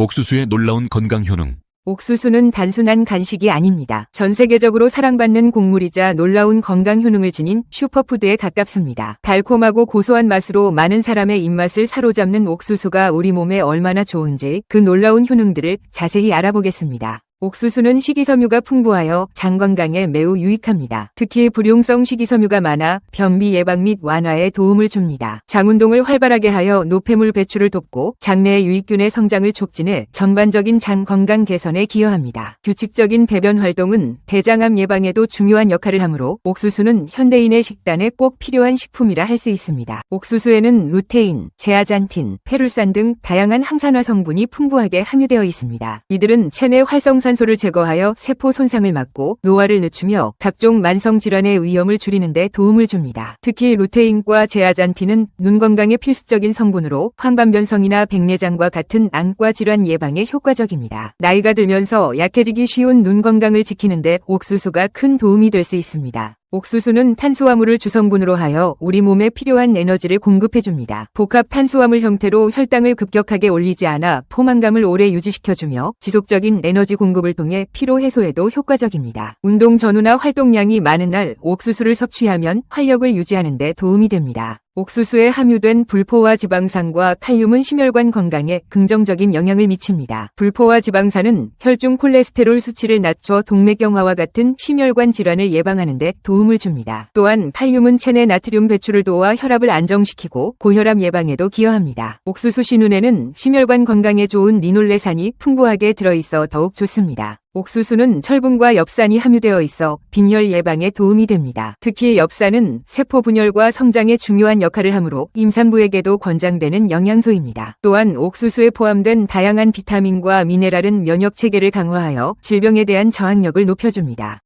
옥수수의 놀라운 건강 효능. 옥수수는 단순한 간식이 아닙니다. 전 세계적으로 사랑받는 곡물이자 놀라운 건강 효능을 지닌 슈퍼푸드에 가깝습니다. 달콤하고 고소한 맛으로 많은 사람의 입맛을 사로잡는 옥수수가 우리 몸에 얼마나 좋은지 그 놀라운 효능들을 자세히 알아보겠습니다. 옥수수는 식이섬유가 풍부하여 장 건강에 매우 유익합니다. 특히 불용성 식이섬유가 많아 변비 예방 및 완화에 도움을 줍니다. 장 운동을 활발하게 하여 노폐물 배출을 돕고 장내의 유익균의 성장을 촉진해 전반적인 장 건강 개선에 기여합니다. 규칙적인 배변 활동은 대장암 예방에도 중요한 역할을 하므로 옥수수는 현대인의 식단에 꼭 필요한 식품이라 할 수 있습니다. 옥수수에는 루테인, 제아잔틴, 페룰산 등 다양한 항산화 성분이 풍부하게 함유되어 있습니다. 이들은 체내 활성산소를 제거하여 세포 손상을 막고 노화를 늦추며 각종 만성 질환의 위험을 줄이는 데 도움을 줍니다. 특히 루테인과 제아잔틴은 눈 건강에 필수적인 성분으로 황반변성이나 백내장과 같은 안과 질환 예방에 효과적입니다. 나이가 들면서 약해지기 쉬운 눈 건강을 지키는 데 옥수수가 큰 도움이 될 수 있습니다. 옥수수는 탄수화물을 주성분으로 하여 우리 몸에 필요한 에너지를 공급해줍니다. 복합 탄수화물 형태로 혈당을 급격하게 올리지 않아 포만감을 오래 유지시켜주며 지속적인 에너지 공급을 통해 피로 해소에도 효과적입니다. 운동 전후나 활동량이 많은 날 옥수수를 섭취하면 활력을 유지하는 데 도움이 됩니다. 옥수수에 함유된 불포화 지방산과 칼륨은 심혈관 건강에 긍정적인 영향을 미칩니다. 불포화 지방산은 혈중 콜레스테롤 수치를 낮춰 동맥경화와 같은 심혈관 질환을 예방하는 데 도움을 줍니다. 또한 칼륨은 체내 나트륨 배출을 도와 혈압을 안정시키고 고혈압 예방에도 기여합니다. 옥수수 신운에는 심혈관 건강에 좋은 리놀레산이 풍부하게 들어있어 더욱 좋습니다. 옥수수는 철분과 엽산이 함유되어 있어 빈혈 예방에 도움이 됩니다. 특히 엽산은 세포 분열과 성장에 중요한 역할을 하므로 임산부에게도 권장되는 영양소입니다. 또한 옥수수에 포함된 다양한 비타민과 미네랄은 면역 체계를 강화하여 질병에 대한 저항력을 높여줍니다.